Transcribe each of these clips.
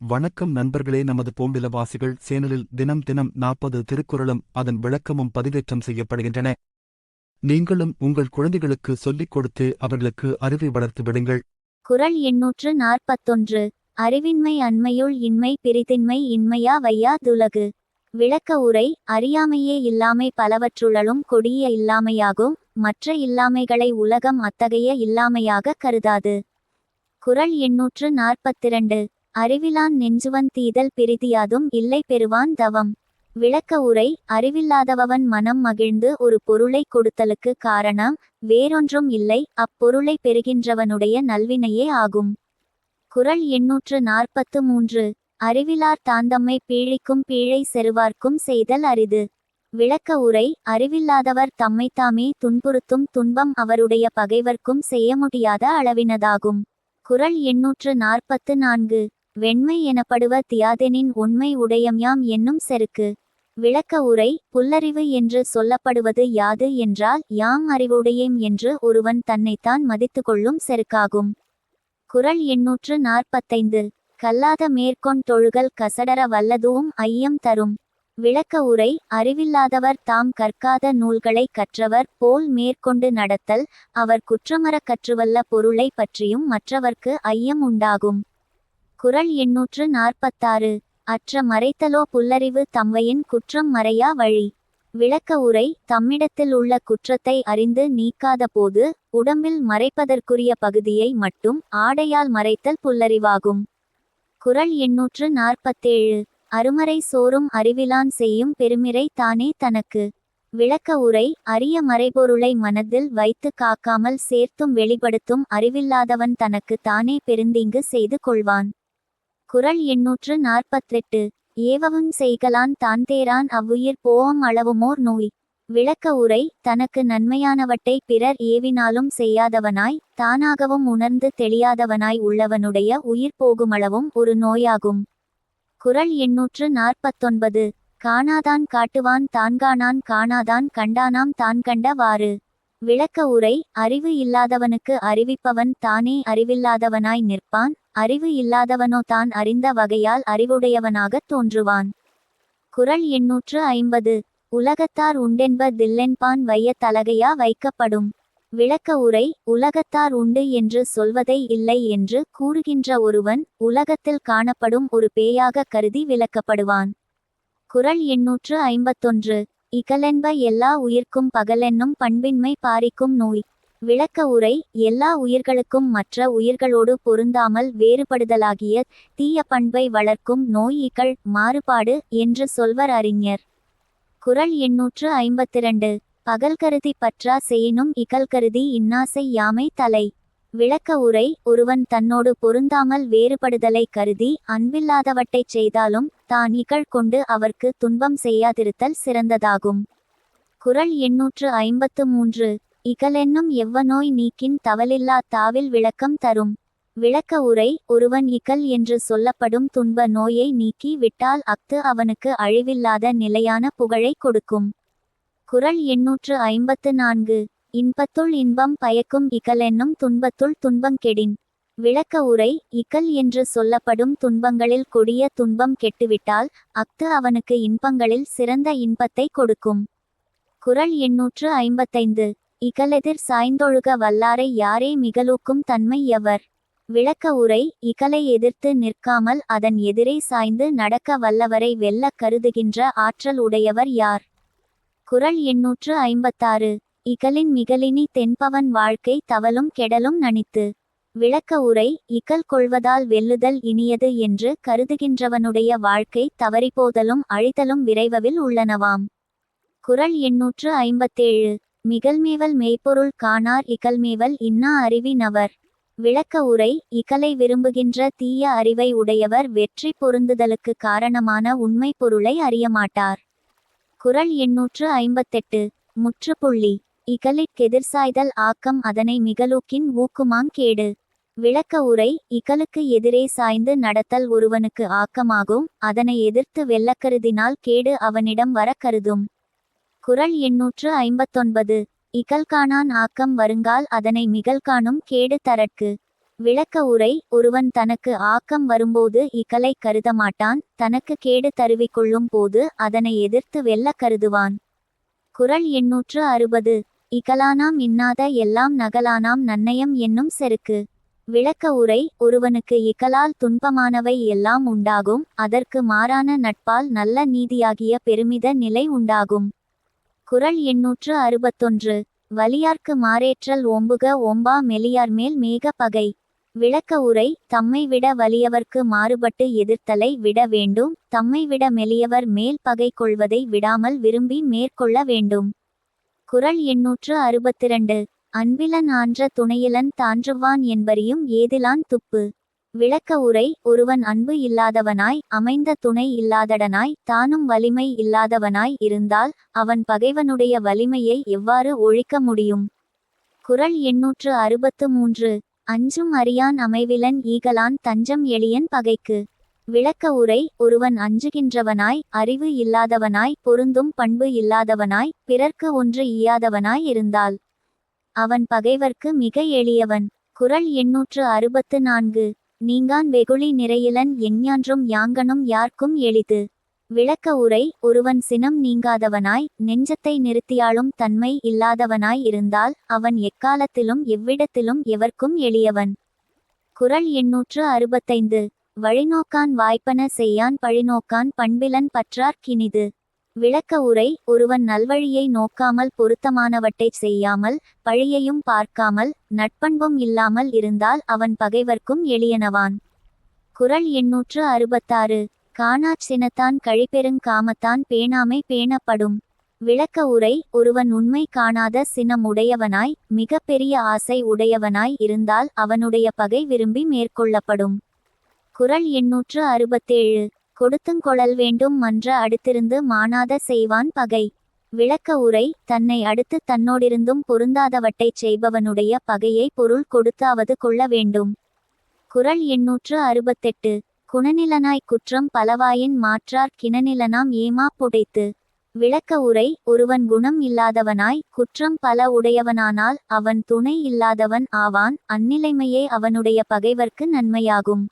வணக்கம் நண்பர்களே நமது பூம்பிலவாசிகள் சேனலில் தினம் தினம் நாற்பது திருக்குறளும் அதன் விளக்கமும் பதிவேற்றம் செய்யப்படுகின்றன. நீங்களும் உங்கள் குழந்தைகளுக்கு சொல்லிக் கொடுத்து அவர்களுக்கு அறிவை வளர்த்து விடுங்கள். குரல் எண்ணூற்று நாற்பத்தொன்று. அறிவின்மை அண்மையுள் இன்மை பிரிதின்மை இன்மையா வையா துலகு. விளக்க உரை அறியாமையே இல்லாமை பலவற்றுள்ளலும் கொடிய இல்லாமையாகும் மற்ற இல்லாமைகளை உலகம் அத்தகைய இல்லாமையாக கருதாது. குரல் எண்ணூற்று நாற்பத்திரண்டு. அறிவிலான் நெஞ்சுவன் தீதல் பிரிதியாதும் இல்லை பெறுவான் தவம். விளக்க உரை அறிவில்லாதவன் மனம் மகிழ்ந்து ஒரு பொருளை கொடுத்தலுக்கு காரணம் வேறொன்றும் இல்லை அப்பொருளை பெறுகின்றவனுடைய நல்வினையே ஆகும். குறள் எண்ணூற்று நாற்பத்து மூன்று. அறிவிலார் தாந்தம்மை பீழிக்கும் பீழை செருவார்க்கும் செய்தல் அரிது. விளக்க உரை அறிவில்லாதவர் தம்மைத்தாமே துன்புறுத்தும் துன்பம் அவருடைய பகைவர்க்கும் செய்ய முடியாத அளவினதாகும். குரல் எண்ணூற்று நாற்பத்து நான்கு. வெண்மை எனப்படுவ தியாதெனின் உண்மை உடையம்யாம் என்னும் செருக்கு. விளக்க உரை புல்லறிவு என்று சொல்லப்படுவது யாது என்றால் யாம் அறிவுடையேம் என்று ஒருவன் தன்னைத்தான் மதித்து கொள்ளும் செருக்காகும். குறள் எண்ணூற்று நாற்பத்தைந்து. கல்லாத மேற்கொண் தொழுகல் கசடர வல்லதுவும் ஐயம் தரும். விளக்க உரை அறிவில்லாதவர் தாம் கற்காத நூல்களை கற்றவர் போல் மேற்கொண்டு நடத்தல் அவர் குற்றமறக் கற்றுவல்ல பொருளை பற்றியும் மற்றவர்க்கு ஐயம் உண்டாகும். குறள் எண்ணூற்று நாற்பத்தாறு. அற்ற மறைத்தலோ புல்லறிவு தம்வையின் குற்றம் மறையா வழி? விளக்க உரை தம்மிடத்தில் உள்ள குற்றத்தை அறிந்து நீக்காத போது உடம்பில் மறைப்பதற்குரிய பகுதியை மட்டும் ஆடையால் மறைத்தல் புல்லறிவாகும். குரல் எண்ணூற்று நாற்பத்தேழு. அருமறை சோறும் அறிவிலான் செய்யும் பெருமிறை தானே தனக்கு? விளக்க உரை அரிய மறைபொருளை மனதில் வைத்து காக்காமல் சேர்த்தும் வெளிப்படுத்தும் அறிவில்லாதவன் தனக்கு தானே பெருந்தீங்கு செய்து கொள்வான். குறள் எண்ணூற்று நாற்பத்தெட்டு. ஏவவும் செய்கலான் தான்தேரான் அவ்வுயிர் போவம் அளவுமோர் நோய். விளக்க உரை தனக்கு நன்மையானவற்றை பிறர் ஏவினாலும் செய்யாதவனாய் தானாகவும் உணர்ந்து தெளியாதவனாய் உள்ளவனுடைய உயிர் போகுமளவும் ஒரு நோயாகும். குரல் எண்ணூற்று நாற்பத்தொன்பது. காணாதான் காட்டுவான் தான்காணான் காணாதான் கண்டானாம் தான் கண்டவாறு விளக்க உரை அறிவு இல்லாதவனுக்கு அறிவிப்பவன் தானே அறிவில்லாதவனாய் நிற்பான் அறிவு இல்லாதவனோ தான் அறிந்த வகையால் அறிவுடையவனாகத் தோன்றுவான். குரல் எண்ணூற்று ஐம்பது. உலகத்தார் உண்டென்ப தில்லென்பான் வைய தலகையா வைக்கப்படும். விளக்க உரை உலகத்தார் உண்டு என்று சொல்வதை இல்லை என்று கூறுகின்ற ஒருவன் உலகத்தில் காணப்படும் ஒரு பேயாக கருதி விளக்கப்படுவான். குறள் எண்ணூற்று ஐம்பத்தொன்று. இகலென்ப எல்லா உயிர்க்கும் பகலென்னும் பண்பின்மை பாரிக்கும் நோய். விளக்க உரை எல்லா உயிர்களுக்கும் மற்ற உயிர்களோடு பொருந்தாமல் வேறுபடுதலாகிய தீய பண்பை வளர்க்கும் நோய் இகழ் மாறுபாடு என்று சொல்வர் அறிஞர். குறள் எண்ணூற்று ஐம்பத்திரண்டு. பகல் கருதி பற்றா செய்யினும் இகல் கருதி இன்னாசை யாமை தலை. விளக்க உரை ஒருவன் தன்னோடு பொருந்தாமல் வேறுபடுதலை கருதி அன்பில்லாதவற்றைச் செய்தாலும் தான் இகழ்கொண்டு அவர்க்கு துன்பம் செய்யாதிருத்தல் சிறந்ததாகும். குறள் எண்ணூற்று ஐம்பத்து மூன்று. இகலென்னும் எவ்வநோய் நீக்கின் தவலில்லா தாவில் விளக்கம் தரும். விளக்க உரை ஒருவன் இகல் என்று சொல்லப்படும் துன்ப நோயை நீக்கி விட்டால் அஃது அவனுக்கு அழிவில்லாத நிலையான புகழை கொடுக்கும். குறள் எண்ணூற்று ஐம்பத்து நான்கு. இன்பத்துள் இன்பம் பயக்கும் இகலென்னும் துன்பத்துள் துன்பம் கெடின். விளக்க உரை இகல் என்று சொல்லப்படும் துன்பங்களில் கொடிய துன்பம் கெட்டுவிட்டால் அஃது அவனுக்கு இன்பங்களில் சிறந்த இன்பத்தை கொடுக்கும். குறள் எண்ணூற்று ஐம்பத்தைந்து. இகலெதிர் சாய்ந்தொழுக வல்லாரை யாரே மிகலூக்கும் தன்மை எவர்? விளக்க உரை இகலை எதிர்த்து நிற்காமல் அதன் எதிரே சாய்ந்து நடக்க வல்லவரை வெல்ல கருதுகின்ற ஆற்றல் உடையவர் யார்? குறள் எண்ணூற்று ஐம்பத்தாறு. இகலின் மிகலினி தென்பவன் வாழ்க்கை தவலும் கெடலும் நனித்து விளக்க உரை இகல் கொள்வதால் வெல்லுதல் இனியது என்று கருதுகின்றவனுடைய வாழ்க்கை தவறிப்போதலும் அழிதலும் விரைவவில் உள்ளனவாம். குறள் எண்ணூற்று ஐம்பத்தேழு. மிகல்மேவல் மெய்ப்பொருள் காணார் இகல்மேவல் இன்னா அறிவினவர் விளக்க உரை இகலை விரும்புகின்ற தீய அறிவை உடையவர் வெற்றி பொருந்துதலுக்கு காரணமான உண்மை பொருளை அறியமாட்டார். குறள் எண்ணூற்று ஐம்பத்தெட்டு. முற்றுப்புள்ளி. இகலிற்கெதிர்சாய்தல் ஆக்கம் அதனை மிகலூக்கின் ஊக்குமாங் கேடு. விளக்க உரை இகலுக்கு எதிரே சாய்ந்து நடத்தல் ஒருவனுக்கு ஆக்கமாகும் அதனை எதிர்த்து வெல்லக்கருதினால் கேடு அவனிடம் வர கருதும். குறள் எண்ணூற்று ஐம்பத்தொன்பது. இகல்காணான் ஆக்கம் வருங்கால் அதனை மிகழ்காணும் கேடு தரற்கு. விளக்க உரை ஒருவன் தனக்கு ஆக்கம் வரும்போது இகலை கருதமாட்டான் தனக்கு கேடு தருவிக்கொள்ளும் போது அதனை எதிர்த்து வெல்ல கருதுவான். குறள் எண்ணூற்று அறுபது. இகலானாம் இன்னாத எல்லாம் நகலானாம் நன்னயம் என்னும் செருக்கு. விளக்க உரை ஒருவனுக்கு இகலால் துன்பமானவை எல்லாம் உண்டாகும் அதற்கு மாறான நட்பால் நல்ல நீதியாகிய பெருமித நிலை உண்டாகும். குறள் எண்ணூற்று அறுபத்தொன்று. வலியார்க்கு மாறேற்றல் ஓம்புக ஓம்பா மெலியார் மேல் மேக பகை. விளக்க உரை தம்மை விட வலியவர்க்கு மாறுபட்டு எதிர்த்தலை விட வேண்டும். தம்மை விட மெலியவர் மேல் பகை கொள்வதை விடாமல் விரும்பி மேற்கொள்ள வேண்டும். குறள் எண்ணூற்று அறுபத்திரண்டு. அன்பிலன் ஆன்ற துணையிலன் தான்றுவான் என்பறியும் ஏதிலான் துப்பு. விளக்க உரை ஒருவன் அன்பு இல்லாதவனாய் அமைந்த துணை இல்லாதடனாய் தானும் வலிமை இல்லாதவனாய் இருந்தால் அவன் பகைவனுடைய வலிமையை எவ்வாறு ஒழிக்க முடியும்? குறள் எண்ணூற்று அறுபத்து மூன்று. அஞ்சும் அறியான் அமைவிலன் ஈகலான் தஞ்சம் எளியன் பகைக்கு. விளக்க உரை ஒருவன் அஞ்சுகின்றவனாய் அறிவு இல்லாதவனாய் பொருந்தும் பண்பு இல்லாதவனாய் பிறர்க்கு ஒன்று ஈயாதவனாய் இருந்தால். அவன் பகைவர்க்கு மிக எளியவன். குறள் எண்ணூற்று அறுபத்து நான்கு. நீங்கான் வெகுளி நிறையிலன் எஞ்ஞான்றும் யாங்கனும் யார்க்கும் எளிது. விளக்க உரை ஒருவன் சினம் நீங்காதவனாய் நெஞ்சத்தை நிறுத்தியாளும் தன்மை இல்லாதவனாய் இருந்தால் அவன் எக்காலத்திலும் எவ்விடத்திலும் எவர்க்கும் எளியவன். குரல் எண்ணூற்று அறுபத்தைந்து. வழிநோக்கான் வாய்ப்பன செய்யான் பழிநோக்கான் பண்பிலன் பற்றார் கினிது விளக்க உரை ஒருவன் நல்வழியை நோக்காமல் பொருத்தமானவற்றைச் செய்யாமல் பழியையும் பார்க்காமல் நட்பண்பும் இல்லாமல் இருந்தால் அவன் பகைவர்க்கும் எளியனவான். குரல் எண்ணூற்று அறுபத்தாறு. காணாச் சினத்தான் கழிப்பெருங் காமத்தான் பேணாமை பேணப்படும். விளக்க உரை ஒருவன் உண்மை காணாத சினம் உடையவனாய் மிக பெரிய ஆசை உடையவனாய் இருந்தால் அவனுடைய பகை விரும்பி மேற்கொள்ளப்படும். குரல் எண்ணூற்று அறுபத்தேழு. கொடுத்துங்கொழல் வேண்டும் மன்ற அடுத்திருந்து மானாத செய்வான் பகை. விளக்க உரை தன்னை அடுத்து தன்னோடிருந்தும் பொருந்தாதவற்றைச் செய்பவனுடைய பகையை பொருள் கொடுத்தாவது கொள்ள வேண்டும். குரல் எண்ணூற்று அறுபத்தெட்டு. குணநிலனாய் குற்றம் பலவாயின் மாற்றார் கிணநிலனாம் ஏமா புடைத்து. விளக்க உரை ஒருவன் குணம் இல்லாதவனாய் குற்றம் பல உடையவனானால் அவன் துணை இல்லாதவன் ஆவான் அந்நிலைமையே அவனுடைய பகைவர்க்கு நன்மையாகும்.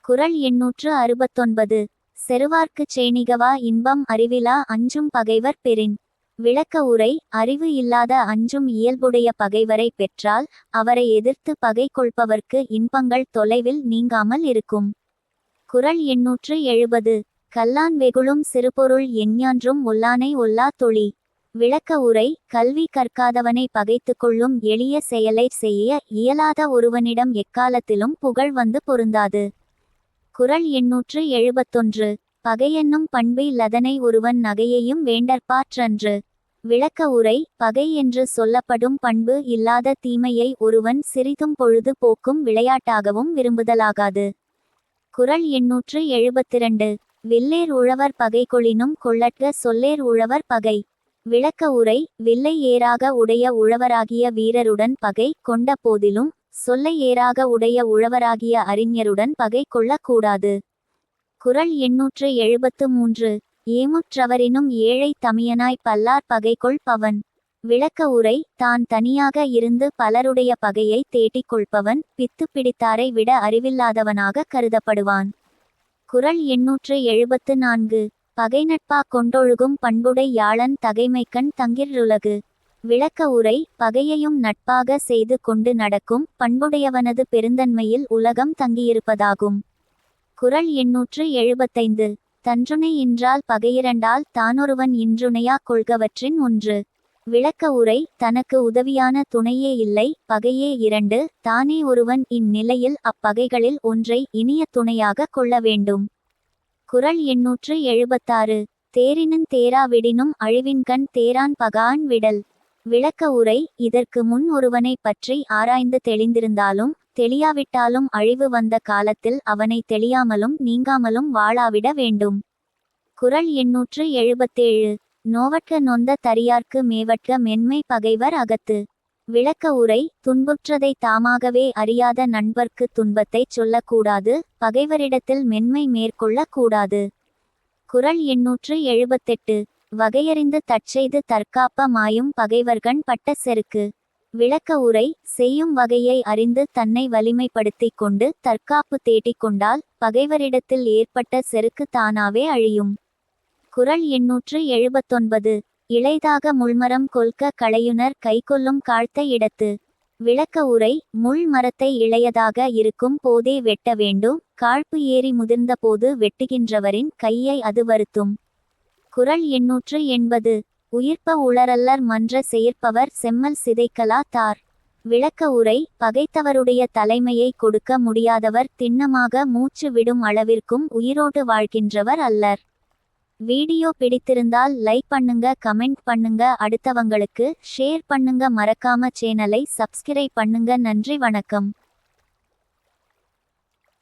குறள் எண்ணூற்று அறுபத்தொன்பது. செருவார்க்குச் சேணிகவா இன்பம் அறிவிலா அஞ்சும் பகைவர் பெறின். விளக்க உரை அறிவு இல்லாத அஞ்சும் இயல்புடைய பகைவரை பெற்றால் அவரை எதிர்த்து பகை கொள்பவர்க்கு இன்பங்கள் தொலைவில் நீங்காமல் இருக்கும். குறள் எண்ணூற்று எழுபது. கல்லான் வெகுளும் சிறுபொருள் எஞ்ஞான்றும் ஒல்லானை ஒல்லா தொழி. விளக்க உரை கல்வி கற்காதவனை பகைத்து கொள்ளும் எளிய செயலை செய்ய இயலாத ஒருவனிடம் எக்காலத்திலும் புகழ் வந்து பொருந்தாது. குறள் எண்ணூற்று எழுபத்தொன்று. பகையென்னும் பண்பு லதனை ஒருவன் நகையையும் வேண்டற்பாற்றன்று. விளக்க உரை பகை என்று சொல்லப்படும் பண்பு இல்லாத தீமையை ஒருவன் சிறிதும் பொழுது போக்கும் விளையாட்டாகவும் விரும்புதலாகாது. குறள் எண்ணூற்று எழுபத்திரண்டு. வில்லேர் உழவர் பகை கொளினும் கொள்ளற்க சொல்லேர் உழவர் பகை. விளக்க உரை வில்லை ஏறாக உடைய உழவராகிய வீரருடன் பகை கொண்ட போதிலும் சொல்லை ஏறாக உடைய உழவராகிய அறிஞருடன் பகை கொள்ளக்கூடாது குறள் எண்ணூற்று எழுபத்து மூன்று. ஏமுற்றவரினும் ஏழை தமியனாய் பல்லார் பகைகொள் பவன். விளக்க உரை தான் தனியாக இருந்து பலருடைய பகையை தேட்டிக் கொள்பவன் பித்து பிடித்தாரை விட அறிவில்லாதவனாக கருதப்படுவான். குரல் எண்ணூற்று எழுபத்து நான்கு. பகை நட்பா கொண்டொழுகும் பண்புடை யாழன் தகைமைக்கண் தங்கிருலகு விளக்க உரை பகையையும் நட்பாக செய்து கொண்டு நடக்கும் பண்புடையவனது பெருந்தன்மையில் உலகம் தங்கியிருப்பதாகும். குறள் எண்ணூற்று எழுபத்தைந்து. தன்றுணை என்றால் பகையிரண்டால் தானொருவன் இன்றுணையா கொள்கவற்றின் ஒன்று. விளக்க உரை தனக்கு உதவியான துணையே இல்லை பகையே இரண்டு தானே ஒருவன் இந்நிலையில் அப்பகைகளில் ஒன்றை இனிய துணையாக கொள்ள வேண்டும். குரல் எண்ணூற்று எழுபத்தாறு தேரினன் தேராவிடினும் அழிவின்கண் தேரான் பகான் விடல். விளக்க உரை இதற்கு முன் ஒருவனை பற்றி ஆராய்ந்து தெளிந்திருந்தாலும் தெளியாவிட்டாலும் அழிவு வந்த காலத்தில் அவனை தெளியாமலும் நீங்காமலும் வாழாவிட வேண்டும். குறள் எண்ணூற்று எழுபத்தேழு நோவற்க நொந்த தரியார்க்கு மேவற்க மென்மை பகைவர் அகத்து. விளக்க உரை துன்புற்றதை தாமாகவே அறியாத நண்பர்க்கு துன்பத்தைச் சொல்லக்கூடாது பகைவரிடத்தில் மென்மை மேற்கொள்ளக் கூடாது குறள் எண்ணூற்று எழுபத்தெட்டு. வகையறிந்து தற்செய்து தற்காப்ப மாயும் பகைவர்கண் பட்ட செருக்கு. விளக்க உரை செய்யும் வகையை அறிந்து தன்னை வலிமைப்படுத்திக் கொண்டு தற்காப்பு தேடிக் கொண்டால் பகைவரிடத்தில் ஏற்பட்ட செருக்கு தானாவே அழியும். குறள் எண்ணூற்று எழுபத்தொன்பது. இளைதாக முள்மரம் கொல்க களையுனர் கைகொள்ளும் காழ்த்த இடத்து. விளக்க உரை முள் மரத்தை இளையதாக இருக்கும் போதே வெட்ட வேண்டும். காழ்ப்பு ஏறி முதிர்ந்த போது வெட்டுகின்றவரின் கையை அது வருத்தும். குறள் எண்ணூற்று எண்பது. உயிர்ப்ப உளரல்லர் மன்ற செயற்பவர் செம்மல் சிதைக்கலா தார். விளக்க உரை பகைத்தவருடைய தலைமையை கொடுக்க முடியாதவர் திண்ணமாக மூச்சு விடும் அளவிற்கும் உயிரோடு வாழ்கின்றவர் அல்லர். வீடியோ பிடித்திருந்தால் லைக் பண்ணுங்க கமெண்ட் பண்ணுங்க. அடுத்தவங்களுக்கு ஷேர் பண்ணுங்க. மறக்காம சேனலை சப்ஸ்கிரைப் பண்ணுங்க. நன்றி வணக்கம்.